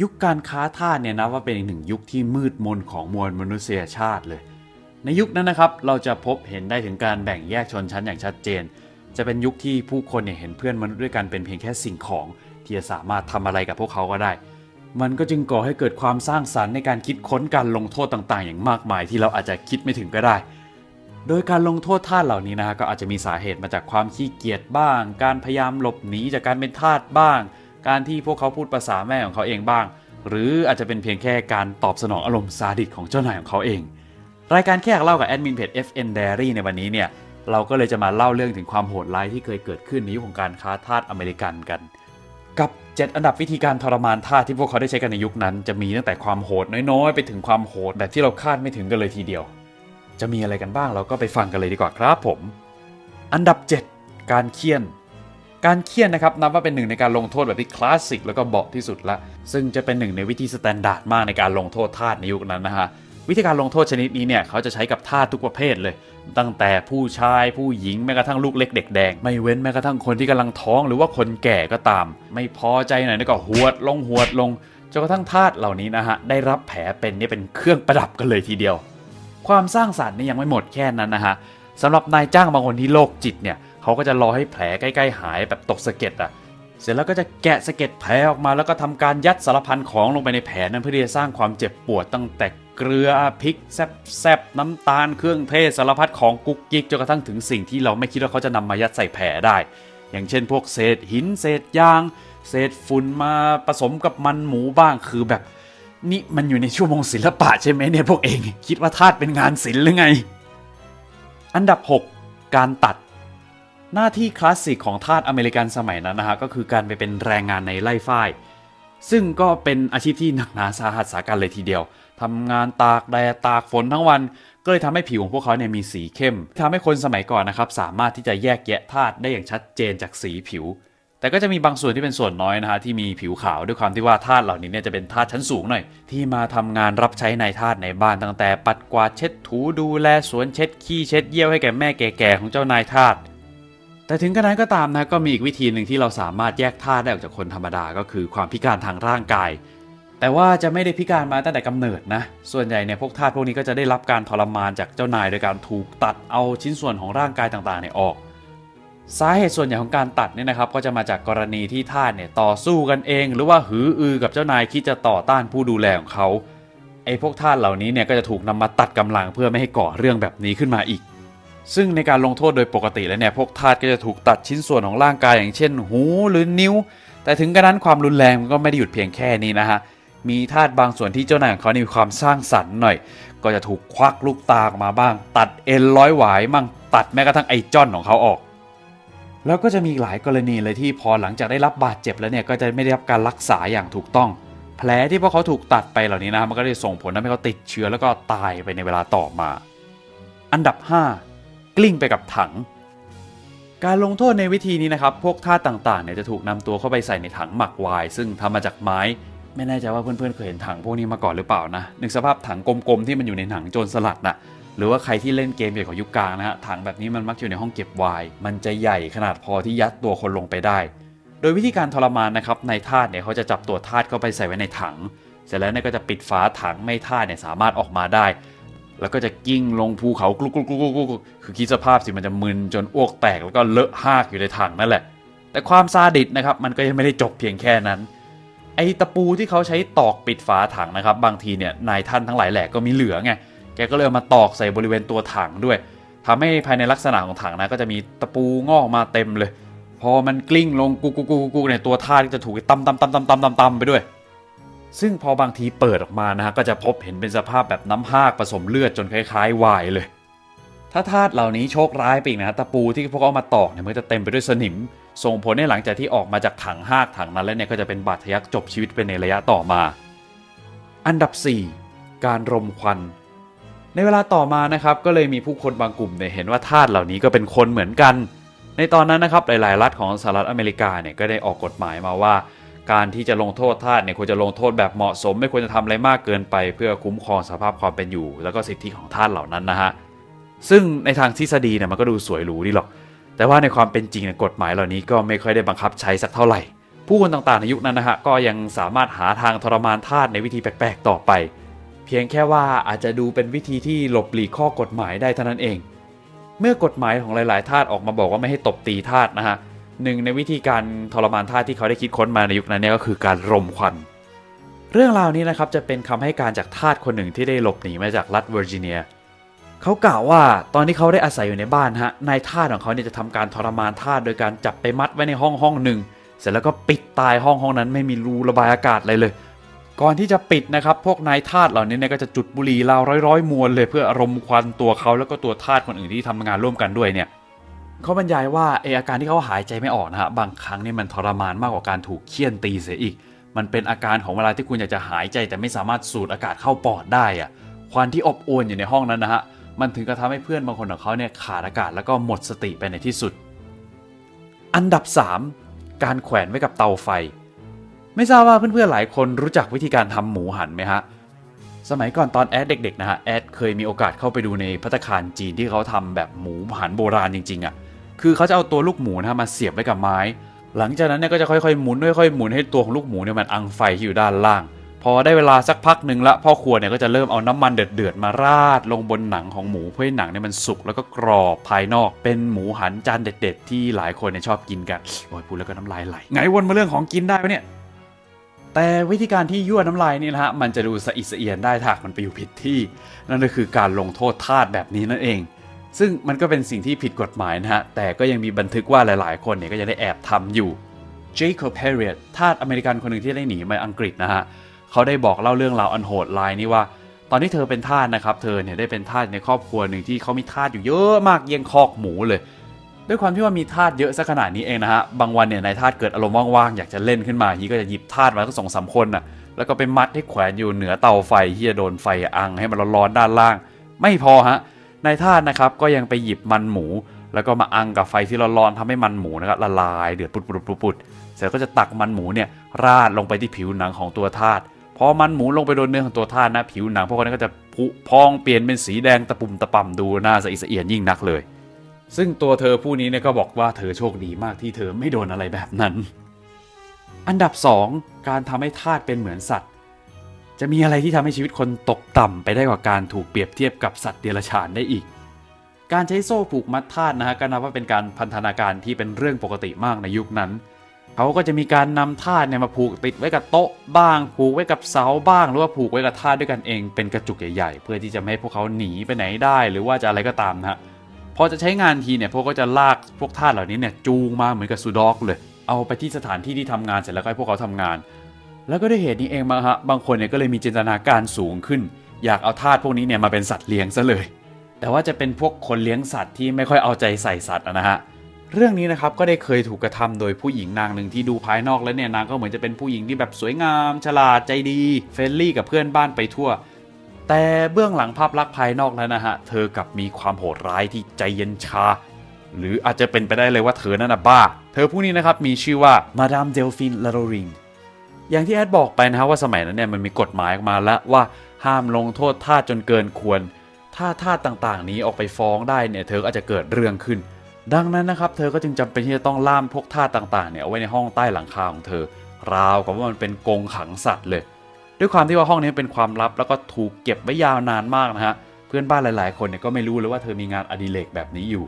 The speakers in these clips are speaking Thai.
ยุคการค้าทาสเนี่ยนะว่าเป็นอีกหนึ่งยุคที่มืดมนของมวลมนุษยชาติเลย ในยุคนั้นนะครับเราจะพบเห็นได้ถึงการแบ่งแยกชนชั้นอย่างชัดเจน จะเป็นยุคที่ผู้คนเนี่ยเห็นเพื่อนมนุษย์ด้วยกันเป็นเพียงแค่สิ่งของที่จะสามารถทำอะไรกับพวกเขาก็ได้ มันก็จึงก่อให้เกิดความสร้างสรรค์ในการคิดค้นการลงโทษต่างๆ อย่างมากมาย ที่เราอาจจะคิดไม่ถึงก็ได้ โดยการลงโทษทาสเหล่านี้นะฮะก็อาจจะมีสาเหตุมาจากความขี้เกียจบ้าง การพยายามหลบหนีจากการเป็นทาสบ้าง การที่พวกเขาพูดภาษาแม่ของเขาเองบ้าง หรืออาจจะเป็นเพียงแค่การตอบสนองอารมณ์ซาดิสของเจ้านายของเขาเอง รายการแค่อยากเล่ากับแอดมินเพจ FN Diary ในวันนี้เนี่ยเราก็เลยจะมาเล่าเรื่องถึงความโหดร้ายที่เคยเกิดขึ้นในยุคของการค้าทาสอเมริกันกัน กับ 7 อันดับวิธีการทรมานทาสที่พวกเขาได้ใช้กันในยุคนั้น จะมีตั้งแต่ความโหดน้อยๆ ไปถึงความโหดแบบที่เราคาดไม่ถึงกันเลยทีเดียว จะมีอะไรกันบ้างเราก็ไปฟังกันเลยดีกว่าครับผม อันดับ 7 การเคี่ยน การเคี่ยนนะครับนับว่าเป็นหนึ่งในการลงโทษแบบที่คลาสสิกแล้วก็เบาที่สุดละ ซึ่งจะเป็นหนึ่งในวิธีสแตนดาร์ดมากในการลงโทษทาสในยุคนั้นนะฮะวิธีการลงโทษชนิดนี้เนี่ยเขาจะใช้กับทาสทุกประเภทเลย ตั้งแต่ผู้ชายผู้หญิงแม้กระทั่งลูกเล็กเด็กแดง ไม่เว้นแม้กระทั่งคนที่กำลังท้องหรือว่าคนแก่ก็ตาม ไม่พอใจหน่อยก็หวดลงหวดลงจนกระทั่งทาสเหล่านี้นะฮะได้รับแผลเป็นนี่เป็นเครื่องประดับกันเลยทีเดียว ความสร้างสรรค์นี่ยังไม่หมดแค่นั้นนะฮะสำหรับนายจ้างบางคนที่โรคจิตเนี่ย เขาก็จะรอให้แผลใกล้ๆหายแบบตกสะเก็ดอะ เสร็จแล้วก็จะแกะสะเก็ดแผลออกมาแล้วก็ทำการยัดสารพันของลงไปในแผลนั้นเพื่อที่จะสร้างความเจ็บปวดตั้งแต่เกลือพริกแซบๆน้ำตาลเครื่องเทศสารพัดของกุ๊กกิ๊กจนกระทั่งถึงสิ่งที่เราไม่คิดว่าเขาจะนำมายัดใส่แผลได้ อย่างเช่น พวกเศษหินเศษยาง เศษฝุ่นมาผสมกับมันหมูบ้างคือแบบนี่มันอยู่ในชั่วโมงศิลปะใช่ไหมเนี่ยพวกเอง คิดว่าทาสเป็นงานศิลป์หรือไง อันดับ 6 การตัด หน้าที่คลาสสิกของทาสอเมริกันสมัยนั้นนะฮะก็คือการไปเป็นแรงงานในไร่ฝ้ายซึ่งก็เป็นอาชีพที่หนักหนาสาหัสสากันเลยทีเดียวทำงานตากแดดตากฝนทั้งวัน ก็เลยทำให้ผิวของพวกเขาเนี่ยมีสีเข้มทำให้คนสมัยก่อนนะครับสามารถที่จะแยกแยะธาตุได้อย่างชัดเจนจากสีผิว แต่ก็จะมีบางส่วนที่เป็นส่วนน้อยนะฮะที่มีผิวขาวด้วยความที่ว่าทาสเหล่านี้เนี่ยจะเป็นทาสชั้นสูงหน่อย ที่มาทำงานรับใช้ในทาสในบ้านตั้งแต่ปัดกวาดเช็ดถูดูแลสวนเช็ดขี้เช็ดเยี่ยวให้แก่แม่แก่ๆของเจ้านายทาส แต่ถึงกระนั้นก็ตามนะก็มีอีกวิธีหนึ่งที่เราสามารถแยกธาตุได้ออกจากคนธรรมดาก็คือความพิการทางร่างกาย แต่ว่าจะไม่ได้พิการมาตั้งแต่กำเนิดนะ ส่วนใหญ่เนี่ยพวกทาสพวกนี้ก็จะได้รับการทรมานจากเจ้านายโดยการถูกตัดเอาชิ้นส่วนของร่างกายต่างๆเนี่ยออก สาเหตุส่วนใหญ่ของการตัดเนี่ยนะครับก็จะมาจากกรณีที่ทาสเนี่ยต่อสู้กันเอง หรือว่าหืออือกับเจ้านายคิดจะต่อต้านผู้ดูแลของเขาไอ้พวกทาสเหล่านี้เนี่ยก็จะถูกนำมาตัดกำลังเพื่อไม่ให้ก่อเรื่องแบบนี้ขึ้นมาอีก ซึ่งในการลงโทษโดยปกติแล้วเนี่ยพวกทาสก็จะถูกตัดชิ้นส่วนของร่างกายอย่างเช่น หูหรือนิ้ว แต่ถึงกระนั้นความรุนแรงมันก็ไม่ได้หยุดเพียงแค่นี้นะฮะมีทาสบางส่วนที่เจ้านายของเขานี่มีความสร้างสรรค์หน่อย ก็จะถูกควักลูกตาออกมาบ้าง ตัดเอ็นร้อยหวายมั่งตัดแม้กระทั่งไอจอนของเขาออก แล้วก็จะมีหลายกรณีเลยที่พอหลังจากได้รับบาดเจ็บแล้วเนี่ยก็จะไม่ได้รับการรักษาอย่างถูกต้อง แผลที่พวกเขาถูกตัดไปเหล่านี้นะมันก็ได้ส่งผลทำให้เขาติดเชื้อแล้วก็ตายไปในเวลาต่อมา อันดับ 5 กลิ้งไปกับถัง การลงโทษในวิธีนี้นะครับ พวกท่าสต่างๆเนี่ยจะถูกนำตัวเข้าไปใส่ในถังหมักไวน์ซึ่งทำมาจากไม้ ไม่แน่ใจว่าเพื่อนๆเคยเห็นถังพวกนี้มาก่อนหรือเปล่านะนึกสภาพถังกลมๆที่มันอยู่ในหนังโจรสลัดน่ะหรือว่าใครที่เล่นเกมเกี่ยวกับยุคกลางนะฮะถังแบบนี้มันมักอยู่ในห้องเก็บไวน์มันจะใหญ่ขนาดพอที่ยัดตัวคนลงไปได้ โดยวิธีการทรมานนะครับในทาสเนี่ยเขาจะจับตัวทาสเข้าไปใส่ไว้ในถัง เสร็จแล้วเนี่ยก็จะปิดฝาถังไม่ทาสเนี่ยสามารถออกมาได้ แล้วก็จะกิ้งลงภูเขากลุกกลุกกลุกกลุกกลุกคือคิดสภาพสิมันจะมึนจนอ้วกแตกแล้วก็เลอะหากอยู่ในถังนั่นแหละ แต่ความซาดิสนะครับมันก็ยังไม่ได้จบเพียงแค่นั้น ไอ้ตะปูที่เขาใช้ตอกปิดฝาถังนะครับ บางทีเนี่ยนายท่านทั้งหลายแหล่ก็มีเหลือไงแกก็เลยเอามาตอกใส่บริเวณตัวถังด้วยทำให้ภายในลักษณะของถังนะก็จะมีตะปูงอกมาเต็มเลย พอมันกลิ้งลงกุกกุกกุกกุกเนี่ยตัวท่าก็จะถูกตำตำตำตำตำตำตำไปด้วย ซึ่งพอบางทีเปิดออกมานะฮะก็จะพบเห็นเป็นสภาพแบบน้ำหากผสมเลือดจนคล้ายๆวายเลย ถ้าธาตุเหล่านี้โชคร้ายไปอีกนะตะปูที่พวกเขาเอามาตอกเนี่ยมันจะเต็มไปด้วยสนิม ส่งผลให้หลังจากที่ออกมาจากถังหากถังนั้นแล้วเนี่ยก็จะเป็นบาดทะยักจบชีวิตไปในระยะต่อมา อันดับ 4 การรมควัน ในเวลาต่อมานะครับก็เลยมีผู้คนบางกลุ่มเนี่ยเห็นว่าทาสเหล่านี้ก็เป็นคนเหมือนกัน ในตอนนั้นนะครับหลายๆรัฐของสหรัฐอเมริกาเนี่ยก็ได้ออกกฎหมายมาว่า การที่จะลงโทษทาสเนี่ยควรจะลงโทษแบบเหมาะสม ไม่ควรจะทำอะไรมากเกินไป เพื่อคุ้มครองสภาพความเป็นอยู่ แล้วก็สิทธิของทาสเหล่านั้นนะฮะซึ่งในทางทฤษฎีเนี่ยมันก็ดูสวยหรูดีหรอก แต่ว่าในความเป็นจริงเนี่ยกฎหมายเหล่านี้ก็ไม่ค่อยได้บังคับใช้สักเท่าไหร่ ผู้คนต่างๆในยุคนั้นนะฮะก็ยังสามารถหาทางทรมานทาสในวิธีแปลกๆ ต่อไป เพียงแค่ว่าอาจจะดูเป็นวิธีที่หลบหลีกข้อกฎหมายได้เท่านั้นเอง เมื่อกฎหมายของหลายๆทาสออกมาบอกว่าไม่ให้ตบตีทาสนะฮะ หนึ่งในวิธีการทรมานทาสที่เขาได้คิดค้นมาในยุคนั้นเนี่ยก็คือการรมควัน เรื่องราวนี้นะครับจะเป็นคำให้การจากทาสคนหนึ่งที่ได้หลบหนีมาจากรัฐเวอร์จิเนียเขากล่าวว่าตอนที่เขาได้อาศัยอยู่ในบ้านฮะนายทาสของเขาเนี่ยจะทำการทรมานทาสโดยการจับไปมัดไว้ในห้องห้องหนึ่งเสร็จแล้วก็ปิดตายห้องห้องนั้นไม่มีรูระบายอากาศอะไรเลย ก่อนที่จะปิดนะครับ พวกนายทาสเหล่านี้เนี่ยก็จะจุดบุหรี่ราวร้อยๆมวนเลยเพื่ออารมณ์ควันตัวเขาแล้วก็ตัวทาสคนอื่นที่ทำงานร่วมกันด้วยเนี่ย เขาบรรยายว่าไออาการที่เขาหายใจไม่ออกนะฮะบางครั้งนี่มันทรมานมากกว่าการถูกเคี่ยนตีเสียอีก มันเป็นอาการของเวลาที่คุณอยากจะหายใจแต่ไม่สามารถสูดอากาศเข้าปอดได้อะควันที่อบอวลอยู่ในห้องนั้นนะฮะมันถึงกระทำให้เพื่อนบางคนของเขาเนี่ยขาดอากาศแล้วก็หมดสติไปในที่สุด อันดับ 3 การแขวนไว้กับเตาไฟ ไม่ทราบว่าเพื่อนๆหลายคนรู้จักวิธีการทำหมูหันไหมฮะสมัยก่อนตอนแอดเด็กๆนะฮะแอดเคยมีโอกาสเข้าไปดูในพัตตาคารจีนที่เขาทำแบบหมูหันโบราณจริงๆอะ่ะ คือเขาจะเอาตัวลูกหมูนะมาเสียบไว้กับไม้ หลังจากนั้นเนี่ยก็จะค่อยๆหมุนค่อยๆหมุนให้ตัวของลูกหมูเนี่ยมันอังไฟที่อยู่ด้านล่าง พอได้เวลาสักพักหนึ่งละพ่อครัวเนี่ยก็จะเริ่มเอาน้ำมันเดือดๆมาราดลงบนหนังของหมูเพื่อให้หนังเนี่ยมันสุกแล้วก็กรอบภายนอก เป็นหมูหันจานเด็ด ๆ ที่หลายคนเนี่ยชอบกินกันโอ้ยพูดแล้วก็น้ำลายไหลไงวนมาเรื่องของกินได้ปะเนี่ยแต่วิธีการที่ยั่วน้ำลายนี่นะฮะมันจะดูสะอิดสะเอียนได้ถ้าหากมันไปอยู่ผิดที่ นั่นก็คือการลงโทษทาสแบบนี้นั่นเอง ซึ่งมันก็เป็นสิ่งที่ผิดกฎหมายนะฮะ แต่ก็ยังมีบันทึกว่าหลายๆ คนเนี่ยก็ยังได้แอบทำอยู่เจคอบแฮร์ริเอตทาสอเมริกันคนหนึ่งที่ได้หนีมาอังกฤษนะฮะ เขาได้บอกเล่าเรื่องราวอันโหดร้ายนี้ว่า ตอนที่เธอเป็นทาสนะครับ เธอเนี่ยได้เป็นทาสในครอบครัวหนึ่งที่เขามีทาสอยู่เยอะมากเยี่ยงคอกหมูเลย ด้วยความที่ว่ามีทาสเยอะสักขนาดนี้เองนะฮะ บางวันเนี่ยนายทาสเกิดอารมณ์ว่างๆอยากจะเล่นขึ้นมาฮีก็จะหยิบทาสมาทั้งสองสามคนน่ะ แล้วก็ไปมัดให้แขวนอยู่เหนือเตาไฟที่จะโดนไฟอังให้มันร้อนๆด้านล่าง ไม่พอฮะ นายทาสนะครับก็ยังไปหยิบมันหมู แล้วก็มาอังกับไฟที่ร้อนๆทำให้มันหมูนะครับละลายเดือดปุดๆๆเสร็จก็จะตักมันหมูเนี่ยราดลงไปที่ผิวหนังของตัวทาสพอมันหมูลงไปโดนเนื้อของตัวทาสนะผิวหนังพวกนั้นก็จะผุพองเปลี่ยนเป็นสีแดงตะปุ่มตะป่ำดูน่าสะอิดสะเอียนยิ่งนักเลย ซึ่งตัวเธอผู้นี้เนี่ยก็บอกว่าเธอโชคดีมากที่เธอไม่โดนอะไรแบบนั้น อันดับ 2 การทำให้ทาสเป็นเหมือนสัตว์ จะมีอะไรที่ทำให้ชีวิตคนตกต่ำไปได้กว่าการถูกเปรียบเทียบกับสัตว์เดรัจฉานได้อีก การใช้โซ่ผูกมัดทาสนะฮะก็นับว่าเป็นการพันธนาการที่เป็นเรื่องปกติมากในยุคนั้น เขาก็จะมีการนำทาสเนี่ยมาผูกติดไว้กับโต๊ะบ้าง ผูกไว้กับเสาบ้าง หรือว่าผูกไว้กับทาสด้วยกันเองเป็นกระจุกใหญ่ๆ เพื่อที่จะไม่ให้พวกเขาหนีไปไหนได้ หรือว่าจะอะไรก็ตามนะฮะพอจะใช้งานทีเนี่ยพวกก็จะลากพวกทาสเหล่านี้เนี่ยจูงมาเหมือนกับซูดอกเลย เอาไปที่สถานที่ที่ทำงานเสร็จแล้วก็ให้พวกเขาทำงาน แล้วก็ด้วยเหตุนี้เองมาฮะบางคนเนี่ยก็เลยมีจินตนาการสูงขึ้น อยากเอาทาสพวกนี้เนี่ยมาเป็นสัตว์เลี้ยงซะเลย แต่ว่าจะเป็นพวกคนเลี้ยงสัตว์ที่ไม่ค่อยเอาใจใส่สัตว์นะฮะเรื่องนี้นะครับก็ได้เคยถูกกระทำโดยผู้หญิงนางหนึ่งที่ดูภายนอกแล้วเนี่ยนางก็เหมือนจะเป็นผู้หญิงที่แบบสวยงาม ฉลาดใจดีเฟรนลี่กับเพื่อนบ้านไปทั่ว แต่เบื้องหลังภาพลักษณ์ภายนอกนั้นนะฮะเธอกับมีความโหดร้ายที่ใจเย็นชา หรืออาจจะเป็นไปได้เลยว่าเธอนั่นน่ะบ้า เธอผู้นี้นะครับมีชื่อว่ามาดามเดลฟินลาโรริง อย่างที่แอดบอกไปนะครับว่าสมัยนั้นเนี่ยมันมีกฎหมายออกมาแล้วว่าห้ามลงโทษทาสจนเกินควร ถ้าทาสต่างๆ นี้ออกไปฟ้องได้เนี่ยเธออาจจะเกิดเรื่องขึ้น ดังนั้นนะครับเธอก็จึงจำเป็นที่จะต้องล่ามพวกทาสต่างๆเนี่ยเอาไว้ในห้องใต้หลังคาของเธอ ราวกับว่ามันเป็นกรงขังสัตว์เลย ด้วยความที่ว่าห้องนี้เป็นความลับแล้วก็ถูกเก็บไว้ยาวนานมากนะฮะเพื่อนบ้านหลาย ๆ คนเนี่ยก็ไม่รู้เลยว่าเธอมีงานอดิเรกแบบนี้อยู่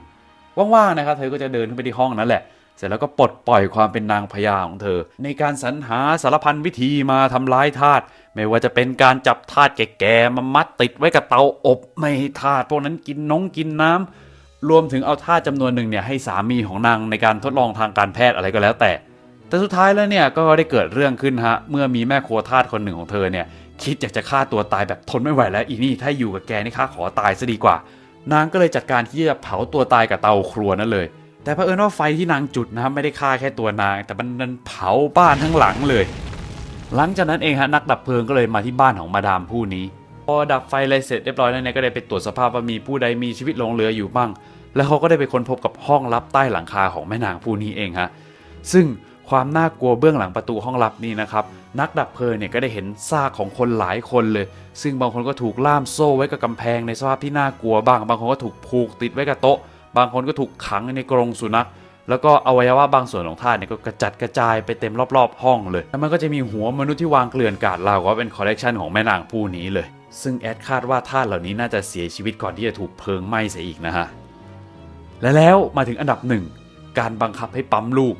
ว่างๆนะครับเธอก็จะเดินขึ้นไปที่ห้องนั้นแหละ เสร็จแล้วก็ปลดปล่อยความเป็นนางพญาของเธอ ในการสรรหาสารพันวิธีมาทำร้ายทาสไม่ว่าจะเป็นการจับทาสแก่ๆมามัดติดไว้กับเตาอบไม่ให้ทาสพวกนั้นกินน้องกินน้ำรวมถึงเอาทาสจำนวนหนึ่งเนี่ยให้สามีของนางในการทดลองทางการแพทย์อะไรก็แล้วแต่ แต่สุดท้ายแล้วเนี่ยก็ได้เกิดเรื่องขึ้นฮะเมื่อมีแม่ครัวทาสคนหนึ่งของเธอเนี่ยคิดอยากจะฆ่าตัวตายแบบทนไม่ไหวแล้วอีนี่ถ้าอยู่กับแกนี่ข้าขอตายซะดีกว่า นางก็เลยจัดการที่จะเผาตัวตายกับเตาครัวนั่นเลย แต่เผอิญว่าไฟที่นางจุดนะครับไม่ได้ฆ่าแค่ตัวนาง แต่มันดันเผาบ้านทั้งหลังเลย หลังจากนั้นเองฮะนักดับเพลิงก็เลยมาที่บ้านของมาดามผู้นี้พอดับไฟอะไรเสร็จเรียบร้อยแล้วเนี่ยก็ได้ไปตรวจสภาพว่ามีผู้ใดมีชีวิตหลงเหลืออยู่บ้าง แล้วเขาก็ได้ไปค้นพบกับห้องลับใต้หลังคาของแม่นางผู้นี้เองฮะซึ่งความน่ากลัวเบื้องหลังประตูห้องลับนี่นะครับนักดับเพลิงเนี่ยก็ได้เห็นซากของคนหลายคนเลย ซึ่งบางคนก็ถูกล่ามโซ่ไว้กับกำแพงในสภาพที่น่ากลัวบ้าง บางคนก็ถูกผูกติดไว้กับโต๊ะ บางคนก็ถูกขังในกรงสุนัขแล้วก็อวัยวะบางส่วนของธาตุเนี่ยก็กระจัดกระจายไปเต็มรอบ ๆ ห้องเลย แล้วมันก็จะมีหัวมนุษย์ที่วางเกลื่อนกาดราวกับเป็นคอลเลกชันของแม่นางผู้นี้เลย ซึ่งแอดคาดว่าธาตุเหล่านี้น่าจะเสียชีวิตก่อนที่จะถูกเพลิงไหม้เสียอีกนะฮะ และแล้วมาถึงอันดับหนึ่งการบังคับให้ปั๊มลูก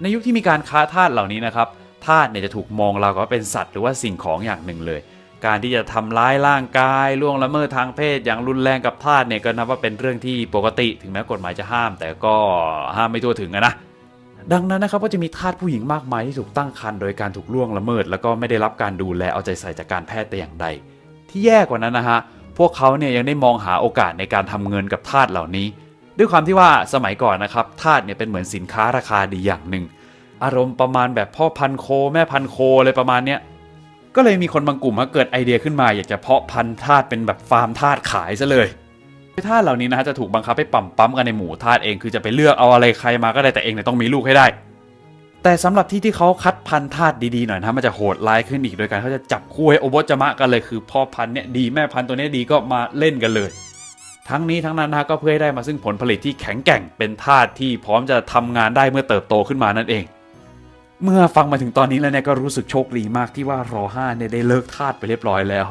ในยุคที่มีการค้าทาสเหล่านี้นะครับทาสเนี่ยจะถูกมองเราก็เป็นสัตว์หรือว่าสิ่งของอย่างหนึ่งเลย การที่จะทำร้ายร่างกายล่วงละเมิดทางเพศอย่างรุนแรงกับทาสเนี่ยก็นับว่าเป็นเรื่องที่ปกติถึงแม้กฎหมายจะห้าม แต่ก็ห้ามไม่ทั่วถึงอะนะดังนั้นนะครับก็จะมีทาสผู้หญิงมากมายที่ถูกตั้งครรภ์โดยการถูกล่วงละเมิด แล้วก็ไม่ได้รับการดูแลเอาใจใส่จากการแพทย์แต่อย่างใด ที่แย่กว่านั้นนะฮะพวกเขาเนี่ยยังได้มองหาโอกาสในการทำเงินกับทาสเหล่านี้ ด้วยความที่ว่าสมัยก่อนนะครับทาสเนี่ยเป็นเหมือนสินค้าราคาดีอย่างหนึ่งอารมณ์ประมาณแบบพ่อพันโค แม่พันโคอะไรประมาณเนี้ย ก็เลยมีคนบางกลุ่มมาเกิดไอเดียขึ้นมาอยากจะเพาะพันธุ์ทาสเป็นแบบฟาร์มทาสขายซะเลยทาสเหล่านี้นะฮะจะถูกบังคับให้ปั๊มปั๊มกันในหมู่ทาสเองคือจะไปเลือกเอาอะไรใครมาก็ได้แต่เองเนี่ยต้องมีลูกให้ได้ แต่สำหรับที่ที่เขาคัดพันธุ์ทาสดีๆหน่อยนะมันจะโหดร้ายขึ้นอีกโดยการเขาจะจับคู่ให้โอบจมะกันเลยคือพ่อพันธุ์เนี่ยดีแม่พันธุ์ตัวเนี้ยดีก็มาเล่นกันเลย ทั้งนี้ทั้งนั้นนะก็เพื่อให้ได้มาซึ่งผลผลิตที่แข็งแกร่งเป็นธาตุที่พร้อมจะทำงานได้เมื่อเติบโตขึ้นมานั่นเอง เมื่อฟังมาถึงตอนนี้แล้วเนี่ยก็รู้สึกโชคดีมากที่ว่ารอห้าเนี่ยได้เลิกทาสไปเรียบร้อยแล้ว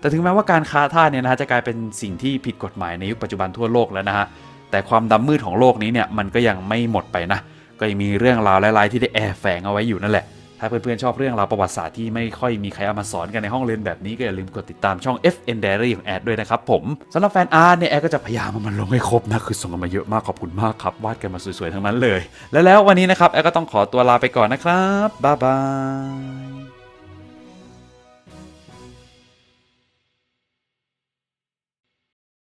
แต่ถึงแม้ว่าการค้าทาสเนี่ยนะฮะจะกลายเป็นสิ่งที่ผิดกฎหมายในยุคปัจจุบันทั่วโลกแล้วนะฮะแต่ความดำมืดของโลกนี้เนี่ยมันก็ยังไม่หมดไปนะก็ยังมีเรื่องราวหลายๆที่ได้แอบแฝงเอาไว้อยู่นั่นแหละ ถ้าเพื่อนๆชอบเรื่องราวประวัติศาสตร์ที่ไม่ค่อยมีใครเอามาสอนกันในห้องเรียนแบบนี้ก็อย่าลืมกดติดตามช่อง FN Diary ของแอดด้วยนะครับผมสำหรับแฟนอาร์ตเนี่ยแอดก็จะพยายามเอามันลงให้ครบนะคือส่งกันมาเยอะมากขอบคุณมากครับวาดกันมาสวยๆทั้งนั้นเลย และแล้ววันนี้นะครับแอดก็ต้องขอตัวลาไปก่อนนะครับบ๊ายบาย